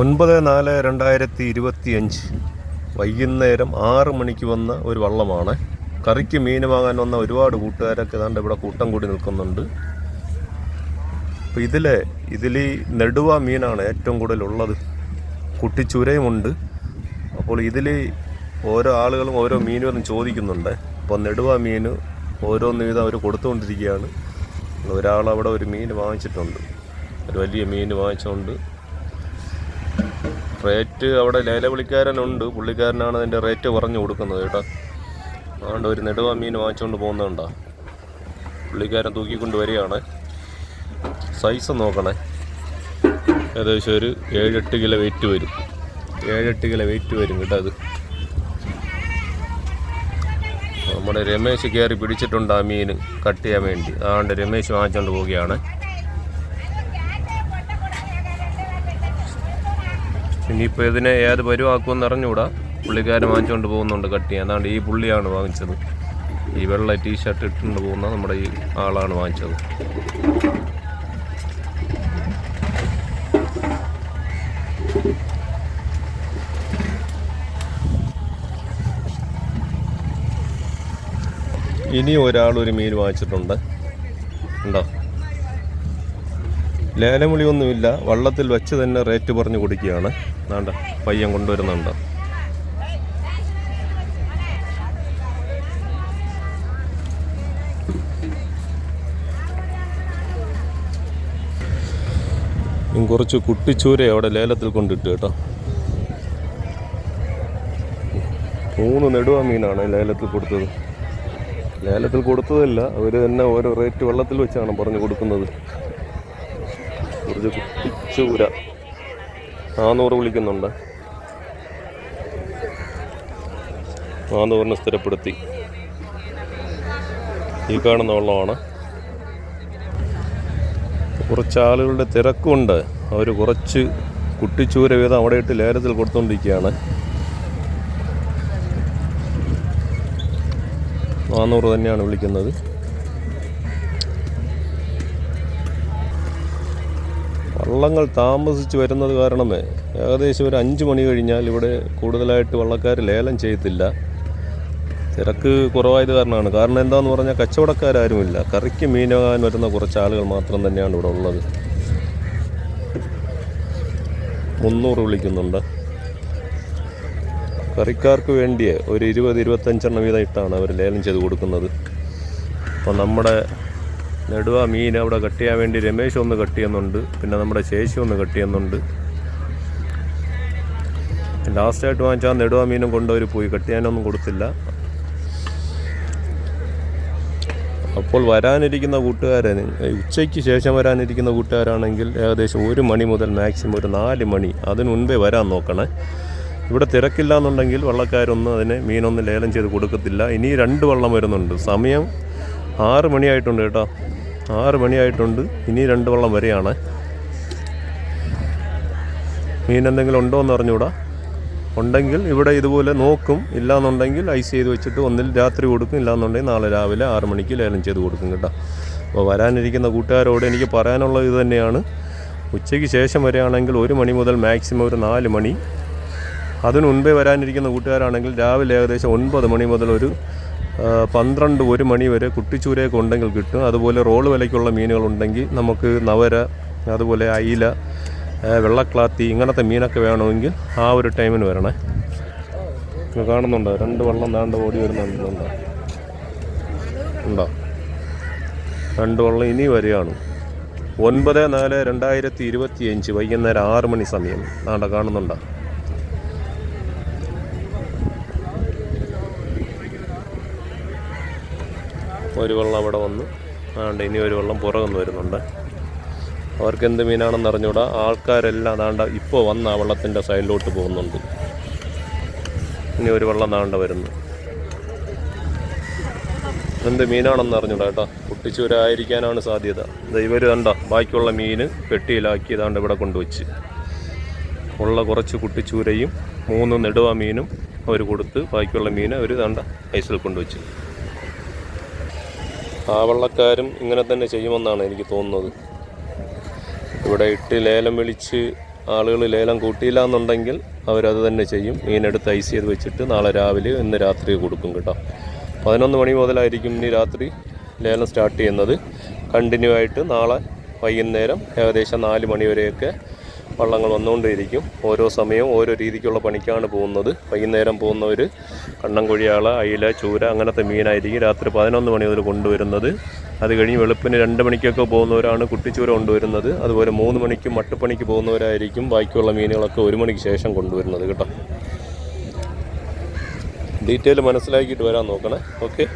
ഒൻപത് നാല് രണ്ടായിരത്തി ഇരുപത്തി അഞ്ച് വൈകുന്നേരം ആറ് മണിക്ക് വന്ന ഒരു വള്ളമാണ്. കറിക്ക് മീൻ വാങ്ങാൻ വന്ന ഒരുപാട് കൂട്ടുകാരൊക്കെ ഏതാണ്ട് ഇവിടെ കൂട്ടം കൂടി നിൽക്കുന്നുണ്ട്. അപ്പോൾ ഇതിൽ ഇതിൽ ഈ നെടുവ മീനാണ് ഏറ്റവും കൂടുതൽ ഉള്ളത്. കുട്ടിച്ചുരയുമുണ്ട് അപ്പോൾ ഇതിൽ ഓരോ ആളുകളും ഓരോ മീനുകളും ചോദിക്കുന്നുണ്ട്. അപ്പോൾ നെടുവ മീൻ ഓരോന്ന് വീതം അവർ കൊടുത്തുകൊണ്ടിരിക്കുകയാണ്. ഒരാൾ അവിടെ ഒരു മീൻ വാങ്ങിച്ചിട്ടുണ്ട്. ഒരു വലിയ മീൻ വാങ്ങിച്ചുകൊണ്ട് റേറ്റ് അവിടെ ലേല വിളിക്കാരനുണ്ട് പുള്ളിക്കാരനാണ് അതിന്റെ റേറ്റ് പറഞ്ഞു കൊടുക്കുന്നത് കേട്ടോ. അതുകൊണ്ട് ഒരു നെടുവ മീൻ വാങ്ങിച്ചുകൊണ്ട് പോകുന്നുണ്ടോ? പുള്ളിക്കാരൻ തൂക്കിക്കൊണ്ട് വരികയാണ്. സൈസ് നോക്കണേ. ഏകദേശം ഒരു ഏഴെട്ട് കിലോ വെയിറ്റ് വരും. ഏഴെട്ട് കിലോ വെയിറ്റ് വരും കേട്ടോ അത്. നമ്മുടെ രമേശ് കയറി പിടിച്ചിട്ടുണ്ട് ആ മീൻ കട്ട് ചെയ്യാൻ വേണ്ടി. അതുകൊണ്ട് രമേശ് വാങ്ങിച്ചുകൊണ്ട് പോവുകയാണ്. ഇനിയിപ്പോൾ ഇതിനെ ഏത് പരുവാക്കുമെന്ന് അറിഞ്ഞുകൂടാ. പുള്ളിക്കാരൻ വാങ്ങിച്ചുകൊണ്ട് പോകുന്നുണ്ട് കട്ട്. ചെയ്യാൻ അതാണ്ട് ഈ പുള്ളിയാണ് വാങ്ങിച്ചത്. ഈ വെള്ള ടീഷർട്ട് ഇട്ടുകൊണ്ട് പോകുന്ന നമ്മുടെ ഈ ആളാണ് വാങ്ങിച്ചത്. ഇനി ഒരാൾ ഒരു മീൻ വാങ്ങിച്ചിട്ടുണ്ട്. ഉണ്ടോ? ലേലവിളിയൊന്നുമില്ല വള്ളത്തിൽ വെച്ച് തന്നെ റേറ്റ് പറഞ്ഞു കൊടുക്കുകയാണ്. വേണ്ട പയ്യൻ കൊണ്ടുവരുന്നുണ്ട്. കുറച്ച് കുട്ടിച്ചൂര അവിടെ ലേലത്തിൽ കൊണ്ടിട്ട് കേട്ടോ. മൂന്ന് നെടുവ മീനാണ് ലേലത്തിൽ കൊടുത്തത്. ലേലത്തിൽ കൊടുത്തതല്ല അവർ തന്നെ ഓരോ റേറ്റ് വെള്ളത്തിൽ വെച്ചാണ് പറഞ്ഞു കൊടുക്കുന്നത്. കുറച്ച് കുട്ടിച്ചൂര നാന്നൂറ് വിളിക്കുന്നുണ്ട്. നാന്നൂറിന് സ്ഥിരപ്പെടുത്തി. ഈ കാണുന്ന വെള്ളമാണ്. കുറച്ച് ആളുകളുടെ തിരക്കുണ്ട്. അവർ കുറച്ച് കുട്ടിച്ചൂര വീതം അവിടെ ഇട്ട് ലേലത്തിൽ കൊടുത്തുകൊണ്ടിരിക്കുകയാണ് നാന്നൂറ് തന്നെയാണ് വിളിക്കുന്നത്. വള്ളങ്ങൾ താമസിച്ച് വരുന്നത് കാരണമേ ഏകദേശം ഒരു അഞ്ച് മണി കഴിഞ്ഞാൽ ഇവിടെ കൂടുതലായിട്ട് വള്ളക്കാർ ലേലം ചെയ്യത്തില്ല. തിരക്ക് കുറവായത് കാരണമാണ്. കാരണം എന്താന്ന് പറഞ്ഞാൽ കച്ചവടക്കാരാരുമില്ല. കറിക്ക് മീൻ വാങ്ങാൻ വരുന്ന കുറച്ച് ആളുകൾ മാത്രം തന്നെയാണ് ഇവിടെ ഉള്ളത്. മുന്നൂറ് വിളിക്കുന്നുണ്ട്. കറിക്കാർക്ക് വേണ്ടിയേ ഒരു ഇരുപത് ഇരുപത്തഞ്ചെണ്ണം വീതം ഇട്ടാണ് അവർ ലേലം ചെയ്ത് കൊടുക്കുന്നത്. അപ്പോൾ നമ്മുടെ നെടുവ മീൻ അവിടെ കട്ട് ചെയ്യാൻ വേണ്ടി രമേശ് ഒന്ന് കട്ട് ചെയ്യുന്നുണ്ട് പിന്നെ നമ്മുടെ ശേഷി ഒന്ന് കട്ട് ചെയ്യുന്നുണ്ട് ലാസ്റ്റായിട്ട് വാങ്ങിച്ചാൽ നെടുവ മീനും കൊണ്ടവർ പോയി. കട്ട് ചെയ്യാനൊന്നും കൊടുത്തില്ല. അപ്പോൾ വരാനിരിക്കുന്ന കൂട്ടുകാരൻ ഉച്ചയ്ക്ക് ശേഷം വരാനിരിക്കുന്ന കൂട്ടുകാരാണെങ്കിൽ ഏകദേശം ഒരു മണി മുതൽ മാക്സിമം ഒരു നാല് മണി. അതിന് മുൻപേ വരാൻ നോക്കണേ. ഇവിടെ തിരക്കില്ല എന്നുണ്ടെങ്കിൽ വള്ളക്കാരൊന്നും അതിനെ മീനൊന്നും ലേലം ചെയ്ത് കൊടുക്കത്തില്ല. ഇനി രണ്ട് വള്ളം വരുന്നുണ്ട്. സമയം ആറ് മണിയായിട്ടുണ്ട് കേട്ടോ. ആറ് മണിയായിട്ടുണ്ട്. ഇനി രണ്ട് വള്ളം വരെയാണ്. മീൻ എന്തെങ്കിലും ഉണ്ടോ എന്ന് അറിഞ്ഞൂടാ ഉണ്ടെങ്കിൽ ഇവിടെ ഇതുപോലെ നോക്കും. ഇല്ലാന്നുണ്ടെങ്കിൽ ഐസ് ചെയ്ത് വെച്ചിട്ട് ഒന്നിൽ രാത്രി കൊടുക്കും. ഇല്ലാന്നുണ്ടെങ്കിൽ നാളെ രാവിലെ ആറ് മണിക്ക് ലേലം ചെയ്ത് കൊടുക്കും കേട്ടോ. അപ്പോൾ വരാനിരിക്കുന്ന കൂട്ടുകാരോട് എനിക്ക് പറയാനുള്ളത് ഇത് തന്നെയാണ്. ഉച്ചയ്ക്ക് ശേഷം വരികയാണെങ്കിൽ ഒരു മണി മുതൽ മാക്സിമം ഒരു നാല് മണി. അതിനു മുൻപേ വരാനിരിക്കുന്ന കൂട്ടുകാരാണെങ്കിൽ രാവിലെ ഏകദേശം ഒൻപത് മണി മുതൽ ഒരു പന്ത്രണ്ട് ഒരു മണി വരെ കുട്ടിച്ചൂരയൊക്കെ ഉണ്ടെങ്കിൽ കിട്ടും. അതുപോലെ റോൾ വിലയ്ക്കുള്ള മീനുകളുണ്ടെങ്കിൽ നമുക്ക് നവര അതുപോലെ അയില വെള്ളക്ലാത്തി ഇങ്ങനത്തെ മീനൊക്കെ വേണമെങ്കിൽ ആ ഒരു ടൈമിന് വരണേ. കാണുന്നുണ്ടോ? രണ്ട് വെള്ളം താണ്ട് ഓടി വരുന്നുണ്ടോ ഉണ്ടോ? രണ്ട് വെള്ളം ഇനി വരികയാണ് ഒൻപത് നാല് രണ്ടായിരത്തി ഇരുപത്തി അഞ്ച് വൈകുന്നേരം ആറ് മണി സമയം. താണ്ട കാണുന്നുണ്ടോ? ഒരു വെള്ളം അവിടെ വന്ന്. ആണ്ട് ഇനി ഒരു വെള്ളം പുറകുന്ന് വരുന്നുണ്ട്. അവർക്ക് എന്ത് മീനാണെന്ന് അറിഞ്ഞൂടാ. ആൾക്കാരെല്ലാം അതാണ്ട് ഇപ്പോൾ വന്ന് ആ വെള്ളത്തിന്റെ സൈഡിലോട്ട് പോകുന്നുണ്ട്. ഇനി ഒരു വെള്ളം താണ്ട വരുന്നു. എന്ത് മീനാണെന്ന് അറിഞ്ഞൂടാ കേട്ടോ. പൊട്ടിച്ചൂരായിരിക്കാനാണ് സാധ്യത. ഇവർ കണ്ട ബാക്കിയുള്ള മീൻ പെട്ടിയിലാക്കി ഇതാണ്ട് ഇവിടെ കൊണ്ടുവച്ച്. ഉള്ള കുറച്ച് കുട്ടിച്ചൂരയും മൂന്ന് നെടുവ മീനും അവർ കൊടുത്ത് ബാക്കിയുള്ള മീൻ അവർ ദാണ്ട ഐസിൽ കൊണ്ടുവച്ച്. ആ വള്ളക്കാരും ഇങ്ങനെ തന്നെ ചെയ്യുമെന്നാണ് എനിക്ക് തോന്നുന്നത്. ഇവിടെ ഇട്ട് ലേലം വിളിച്ച് ആളുകൾ ലേലം കൂട്ടിയില്ല എന്നുണ്ടെങ്കിൽ അവരത് തന്നെ ചെയ്യും. മീനെടുത്ത് ഐസ് ചെയ്ത് വെച്ചിട്ട് നാളെ രാവിലെ ഇന്ന് രാത്രി കൊടുക്കും കേട്ടോ. പതിനൊന്ന് മണി മുതലായിരിക്കും ഇനി രാത്രി ലേലം സ്റ്റാർട്ട് ചെയ്യുന്നത്. കണ്ടിന്യൂ ആയിട്ട് നാളെ വൈകുന്നേരം ഏകദേശം നാല് മണി വരെയൊക്കെ വള്ളങ്ങൾ വന്നുകൊണ്ടേയിരിക്കും. ഓരോ സമയവും ഓരോ രീതിക്കുള്ള പണിക്കാണ് പോകുന്നത്. വൈകുന്നേരം പോകുന്നവർ കണ്ണൻകൊഴിയാള അയില ചൂര അങ്ങനത്തെ മീനായിരിക്കും രാത്രി പതിനൊന്ന് മണി മുതൽ കൊണ്ടുവരുന്നത്. അത് കഴിഞ്ഞ് വെളുപ്പിന് രണ്ട് മണിക്കൊക്കെ പോകുന്നവരാണ് കുട്ടിച്ചൂര കൊണ്ടുവരുന്നത്. അതുപോലെ മൂന്ന് മണിക്കും മട്ടുപ്പണിക്ക് പോകുന്നവരായിരിക്കും ബാക്കിയുള്ള മീനുകളൊക്കെ ഒരു മണിക്ക് ശേഷം കൊണ്ടുവരുന്നത് കേട്ടോ. ഡീറ്റെയിൽ മനസ്സിലാക്കിയിട്ട് വരാൻ നോക്കണേ. ഓക്കെ.